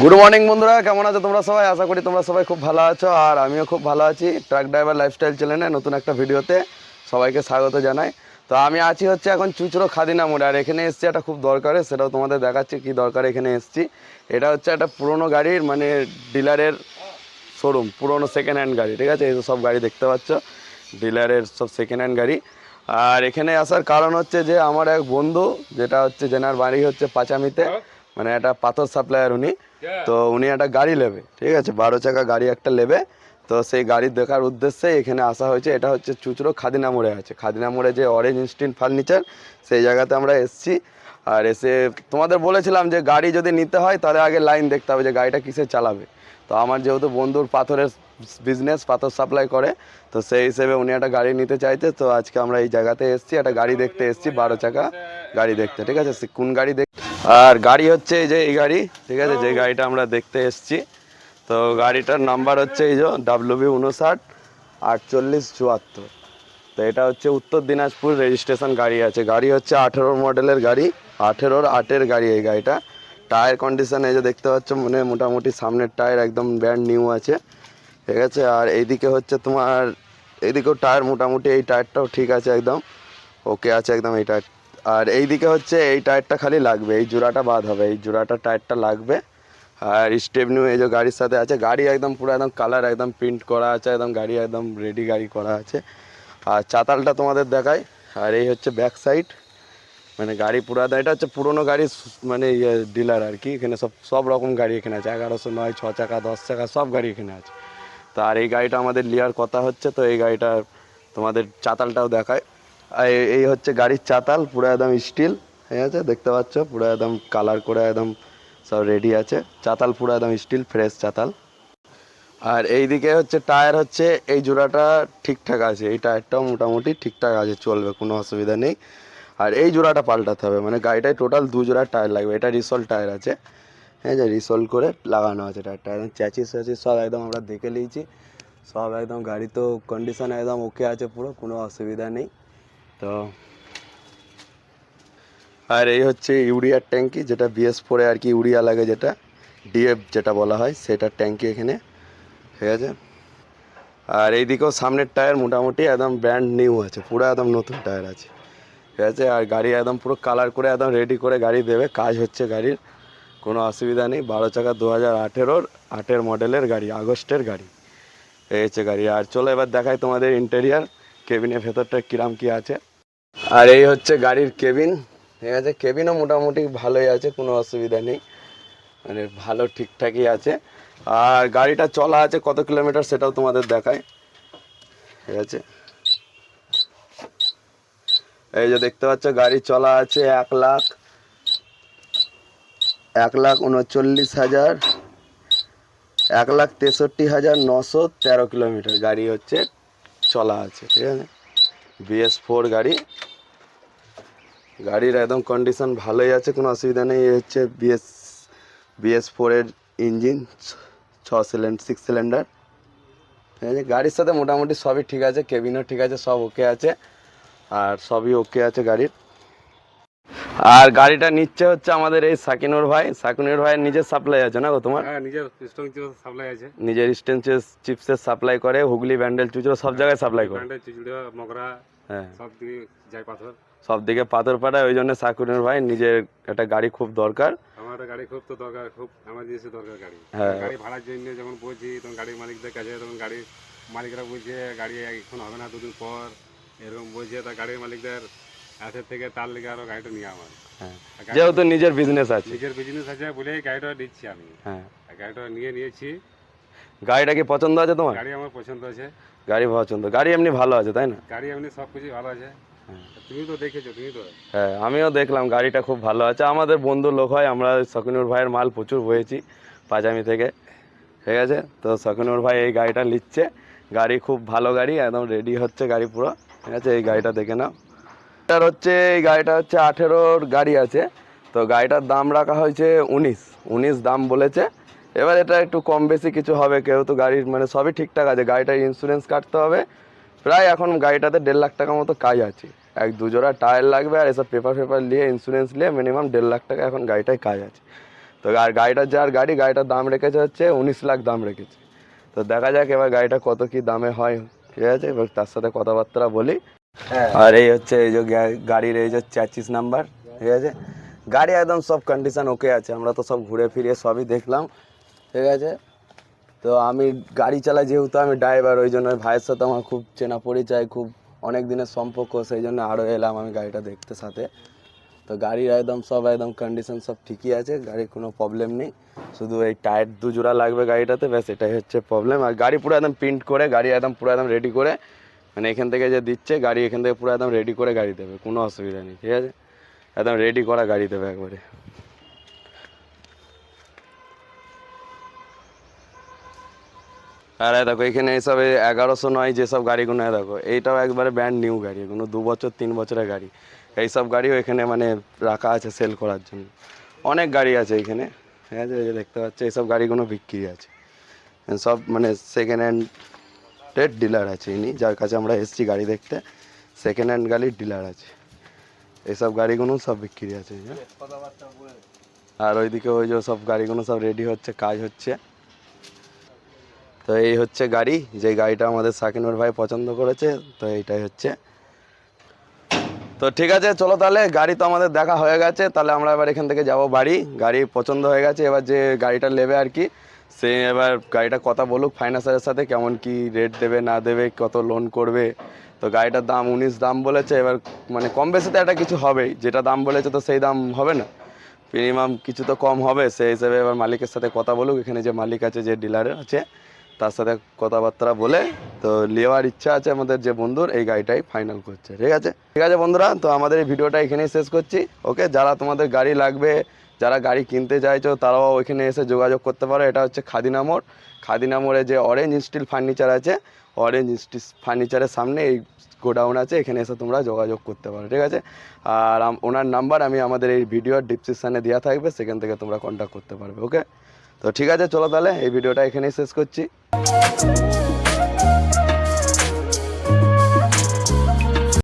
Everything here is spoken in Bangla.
গুড মর্নিং বন্ধুরা। কেমন আছো তোমরা সবাই? আশা করি তোমরা সবাই খুব ভালো আছো, আর আমিও খুব ভালো আছি ট্রাক ড্রাইভার লাইফস্টাইল চ্যানেলে নতুন একটা ভিডিওতে সবাইকে স্বাগত জানাই। তো আমি আছি হচ্ছে এখন চুচড়ো খাদিনা মোড়ে, আর এখানে এসছি একটা খুব দরকারে, সেটাও তোমাদের দেখাচ্ছি কি দরকার এখানে এসছি। এটা হচ্ছে একটা পুরনো গাড়ির মানে ডিলারের শোরুম পুরনো সেকেন্ড হ্যান্ড গাড়ি, ঠিক আছে? এই সব গাড়ি দেখতে পাচ্ছ, ডিলারের সব সেকেন্ড হ্যান্ড গাড়ি। আর এখানে আসার কারণ হচ্ছে যে, আমার এক বন্ধু, যেটা হচ্ছে জেনার বাড়ি হচ্ছে পাচামিতে মানে একটা পাথর সাপ্লায়ার উনি। তো উনি একটা গাড়ি নেবে ঠিক আছে? বারো চাকা গাড়ি একটা নেবে। তো সেই গাড়ি দেখার উদ্দেশ্যে এখানে আসা হয়েছে। এটা হচ্ছে চুচড়ো খাদিনা মোড়ে আছে। খাদিনা মোড়ে যে অরেঞ্জ ইনস্টিন ফার্নিচার সেই জায়গাতে আমরা এসেছি। আর এসে তোমাদের বলেছিলাম যে গাড়ি যদি নিতে হয় তাহলে আগে লাইন দেখতে হবে যে গাড়িটা কিসে চালাবে। তো আমার যেহেতু বন্ধুর পাথরের বিজনেস পাথর সাপ্লাই করে তো সেই হিসেবে উনি একটা গাড়ি নিতে চাইছে। তো আজকে আমরা এই জায়গাতে এসেছি একটা গাড়ি দেখতে এসেছি বারো চাকা গাড়ি দেখতে ঠিক আছে? সে কোন গাড়ি দেখ আর গাড়ি হচ্ছে এই যে এই গাড়ি, ঠিক আছে? যে গাড়িটা আমরা দেখতে এসছি। তো গাড়িটার নাম্বার হচ্ছে এই যে ডাব্লিউ বি উনষাট আটচল্লিশ, চুয়াত্তর। তো এটা হচ্ছে উত্তর দিনাজপুর রেজিস্ট্রেশন গাড়ি আছে। গাড়ি হচ্ছে আঠেরোর মডেলের গাড়ি আঠেরোর আটের গাড়ি এই গাড়িটা। টায়ার কন্ডিশন এই যে দেখতে পাচ্ছ মানে মোটামুটি সামনের টায়ার একদম ব্র্যান্ড নিউ আছে। ঠিক আছে? আর এইদিকে হচ্ছে তোমার, এইদিকেও টায়ার মোটামুটি এই টায়ারটাও ঠিক আছে একদম। ওকে আছে একদম এই টায়ার আর এইদিকে হচ্ছে এই টায়ারটা খালি লাগবে, এই জোড়াটা বাদ হবে, এই জোড়াটা টায়ারটা লাগবে। আর স্টেপনিউ এই যে গাড়ির সাথে আছে, গাড়ি একদম পুরো একদম কালার একদম প্রিন্ট করা আছে, একদম গাড়ি একদম রেডি গাড়ি করা আছে। আর চাতালটা তোমাদের দেখায় আর এই হচ্ছে ব্যাক সাইড মানে গাড়ি পুরা এটা হচ্ছে পুরোনো গাড়ি মানে ইয়ে ডিলার আর কি, এখানে সব সব রকম গাড়ি এখানে আছে, এগারোশো নয়, ছ চাকা, দশ চাকা, সব গাড়ি এখানে আছে। তো আর এই গাড়িটা আমাদের লিয়ার কথা হচ্ছে, তো এই গাড়িটা তোমাদের চাতালটাও দেখায়। আর এই হচ্ছে গাড়ির চাতাল, পুরো একদম স্টিল ঠিক আছে? দেখতে পাচ্ছ, পুরো একদম কালার করে একদম সব রেডি আছে। চাতাল পুরো একদম স্টিল ফ্রেশ চাতাল। আর এইদিকে হচ্ছে টায়ার হচ্ছে, এই জোড়াটা ঠিকঠাক আছে। এই টায়ারটাও মোটামুটি ঠিকঠাক আছে, চলবে, কোনো অসুবিধা নেই। আর এই জোড়াটা পাল্টাতে হবে মানে গাড়িটায় টোটাল দু জোড়া টায়ার লাগবে। এটা রিসল টায়ার আছে হ্যাঁ যে রিসল করে লাগানো আছে টায়ারটা একদম চ্যাচিস ফ্যাচিস সব একদম আমরা দেখে নিয়েছি। সব একদম গাড়ি তো কন্ডিশন একদম ওকে আছে পুরো, কোনো অসুবিধা নেই। তো। আর এই হচ্ছে ইউরিয়ার ট্যাঙ্কি, যেটা বিএস ফোরে আর কি ইউরিয়া লাগে যেটা, ডিএফ যেটা বলা হয় সেটার ট্যাঙ্কি এখানে, ঠিক আছে? আর এইদিকেও সামনের টায়ার মোটামুটি একদম ব্র্যান্ড নিউ আছে, পুরো একদম নতুন টায়ার আছে, ঠিক আছে? আর গাড়ি একদম পুরো কালার করে, একদম রেডি করে গাড়ি দেবে, কাজ হচ্ছে গাড়ির, কোনো অসুবিধা নেই। বারো চাকা দু হাজার আঠেরোর, আটের মডেলের গাড়ি, আগস্টের গাড়ি, এই হচ্ছে গাড়ি। আর চলো এবার দেখাই তোমাদের ইন্টেরিয়ার কেবিনের ভেতরটা কিরাম কি আছে। আর এই হচ্ছে গাড়ির কেবিন। ঠিক আছে? কেবিনও মোটামুটি ভালোই আছে, কোনো অসুবিধা নেই। মানে ভালো ঠিকঠাকই আছে। আর গাড়িটা চলা আছে কত কিলোমিটার সেটাও তোমাদের দেখায় ঠিক আছে? এই যে দেখতে পাচ্ছ, গাড়ি চলা আছে এক লাখ। এক লাখ উনচল্লিশ হাজার। এক লাখ তেষট্টি হাজার নশো তেরো কিলোমিটার গাড়ি হচ্ছে, চলা আছে। ঠিক আছে? বিএস ফোর গাড়ি। গাড়ির একদম কন্ডিশন ভালোই আছে, কোনো অসুবিধা নেই। এ হচ্ছে বিএস বিএস ফোরের ইঞ্জিন ছ সিলিন্ডার সিক্স সিলিন্ডার ঠিক আছে? গাড়ির সাথে মোটামুটি সবই ঠিক আছে কেবিনও ঠিক আছে, সব ওকে আছে। আর সবই ওকে আছে গাড়ির। আর গাড়িটা নিচ্ছে হচ্ছে আমাদের এই সাকিনুর ভাই। সাকিনুর ভাইয়ের নিজের সাপ্লাই আছে না গো তোমার? হ্যাঁ নিজের স্ট্রং সাপ্লাই আছে। নিজের স্টেন্সেস চিপসের সাপ্লাই করে হুগলি ব্যান্ডেল চুচড়ো সব জায়গায় সাপ্লাই করে। ব্র্যান্ডের চিচুড়িয়া মগরা হ্যাঁ। সব দিকে যায় পাথর। সব দিকে পাথর পাড়ায় ওই জন্য সাকুনের ভাই নিজের একটা গাড়ি খুব দরকার। আমার গাড়ি খুব তো দরকার খুব এমার্জেন্সি দরকার গাড়ি। হ্যাঁ। গাড়ি ভাড়ার জন্য যখন বলছি তখন গাড়ির মালিকদের কাছে তখন গাড়ির মালিকরা বলছে গাড়ি এখন হবে না দুদিন পর। এরকম বলছে তা গাড়ির মালিকদের হাতের থেকে তার লেগে আরও গাড়িটা নিয়ে আমার হ্যাঁ। যেহেতু নিজের বিজনেস আছে। নিজের বিজনেস আছে বলেই গাড়িটা নিচ্ছি আমি। হ্যাঁ। গাড়িটা নিয়ে নিয়েছি। গাড়িটা কি পছন্দ আছে তোমার? গাড়ি আমার পছন্দ আছে। গাড়ি পছন্দ। গাড়ি এমনি ভালো আছে তাই না? গাড়ি এমনি সব কিছু ভালো আছে। তুমি তো দেখেছ তুমি তো। হ্যাঁ আমিও দেখলাম গাড়িটা খুব ভালো আছে। আমাদের বন্ধু লোক হয় আমরা সকিনুর ভাইয়ের মাল প্রচুর বয়েছি পাজামি থেকে। ঠিক আছে? তো সকিনুর ভাই এই গাড়িটা নিচ্ছে। গাড়ি খুব ভালো গাড়ি একদম রেডি হচ্ছে গাড়ি পুরো। ঠিক আছে? এই গাড়িটা দেখে নাও। এটার হচ্ছে, এই গাড়িটা হচ্ছে আঠেরোর গাড়ি আছে। তো গাড়িটার দাম রাখা হয়েছে উনিশ। উনিশ দাম বলেছে। এবার এটা একটু কম বেশি কিছু হবে, কেউ তো গাড়ির মানে সবই ঠিকঠাক আছে। গাড়িটার ইন্স্যুরেন্স কাটতে হবে। প্রায় এখন গাড়িটাতে দেড় লাখ টাকা মতো কাজ আছে। এক দুজোড়া টায়ার লাগবে আর এসব পেপার ফেপার নিয়ে ইন্স্যুরেন্স নিয়ে মিনিমাম দেড় লাখ টাকা এখন গাড়িটায় কাজ আছে। তো আর গাড়িটার যার গাড়ি, গাড়িটার দাম রেখেছে হচ্ছে উনিশ লাখ দাম রেখেছে। তো দেখা যাক এবার গাড়িটা কত কি দামে হয়। ঠিক আছে? এবার তার সাথে কথাবার্তা বলি। আর এই হচ্ছে এই যে গাড়ির এই যে চ্যাচিস নাম্বার, ঠিক আছে? গাড়ি একদম সব কন্ডিশন ওকে আছে, আমরা তো সব ঘুরে ফিরে সবই দেখলাম, ঠিক আছে? তো আমি গাড়ি চালাই যেহেতু আমি ড্রাইভার ওই জন্য ভাইয়ের সাথে আমার খুব চেনা পরিচয়, খুব অনেক দিনের সম্পর্ক, সেই জন্য আরও এলাম আমি গাড়িটা দেখতে সাথে। তো গাড়ির একদম সব একদম কন্ডিশন সব ঠিকই আছে, গাড়ির কোনো প্রবলেম নেই। শুধু এই টায়ার দুজোড়া লাগবে গাড়িটাতে, ব্যাস এটাই হচ্ছে প্রবলেম আর গাড়ি পুরো একদম প্রিন্ট করে, গাড়ি একদম পুরো একদম রেডি করে মানে এখান থেকে যে দিচ্ছে, গাড়ি এখান থেকে পুরো একদম রেডি করে গাড়ি দেবে, কোনো অসুবিধা নেই, ঠিক আছে? একদম রেডি করা গাড়ি দেবে একবারে। আর দেখো, এখানে এইসব এই এগারোশো নয় যেসব গাড়িগুলো দেখো, এইটাও একবারে ব্র্যান্ড নিউ গাড়ি এগুলো দু বছর, তিন বছরের গাড়ি। এইসব গাড়িও এখানে মানে রাখা আছে সেল করার জন্য। অনেক গাড়ি আছে এখানে, ঠিক আছে? দেখতে পাচ্ছ এইসব গাড়িগুলো বিক্রি আছে। সব মানে সেকেন্ড হ্যান্ডের ডিলার আছে ইনি, যার কাছে আমরা এসছি গাড়ি দেখতে। সেকেন্ড হ্যান্ড গাড়ির ডিলার আছে। এইসব গাড়িগুলো সব বিক্রি আছে এই যে। আর ওইদিকে ওই যে সব গাড়িগুলো সব রেডি হচ্ছে, কাজ হচ্ছে। তো এই হচ্ছে গাড়ি, যে গাড়িটা আমাদের সাকিনুর ভাই পছন্দ করেছে, তো এইটাই হচ্ছে। তো ঠিক আছে, চলো তাহলে, গাড়ি তো আমাদের দেখা হয়ে গেছে, তাহলে আমরা এবার এখান থেকে যাব বাড়ি। গাড়ি পছন্দ হয়ে গেছে, এবার যে গাড়িটা নেবে আর কি সে এবার গাড়িটা কথা বলুক ফাইন্যান্সারের সাথে, কেমন কি রেট দেবে, না দেবে, কত লোন করবে। তো গাড়িটার দাম, উনিশ দাম বলেছে, এবার মানে কম বেশি তো একটা কিছু হবেই। যেটা দাম বলেছে তো সেই দাম হবে না। মিনিমাম কিছু তো কম হবে, সেই হিসেবে এবার মালিকের সাথে কথা বলুক। এখানে যে মালিক আছে, যে ডিলার আছে, তার সাথে কথাবার্তা বলে তো নেওয়ার ইচ্ছা আছে আমাদের যে বন্ধুর, এই গাড়িটাই ফাইনাল করছে। ঠিক আছে? ঠিক আছে বন্ধুরা, তো আমাদের এই ভিডিওটা এখানেই শেষ করছি। ওকে যারা তোমাদের গাড়ি লাগবে যারা গাড়ি কিনতে চাইছো, তারাও ওইখানে এসে যোগাযোগ করতে পারো। এটা হচ্ছে খাদিনা মোড়। খাদিনা মোড়ে যে অরেঞ্জ স্টিল ফার্নিচার আছে অরেঞ্জ স্টিল ফার্নিচারের সামনে এই গোডাউন আছে, এখানে এসে তোমরা যোগাযোগ করতে পারো, ঠিক আছে? আর ওনার নাম্বার আমি আমাদের এই ভিডিওর ডিসক্রিপশানে দেওয়া থাকবে, সেখান থেকে তোমরা কন্ট্যাক্ট করতে পারবে ওকে তো ঠিক আছে, চলো তাহলে, এই ভিডিওটা এখানেই শেষ করছি।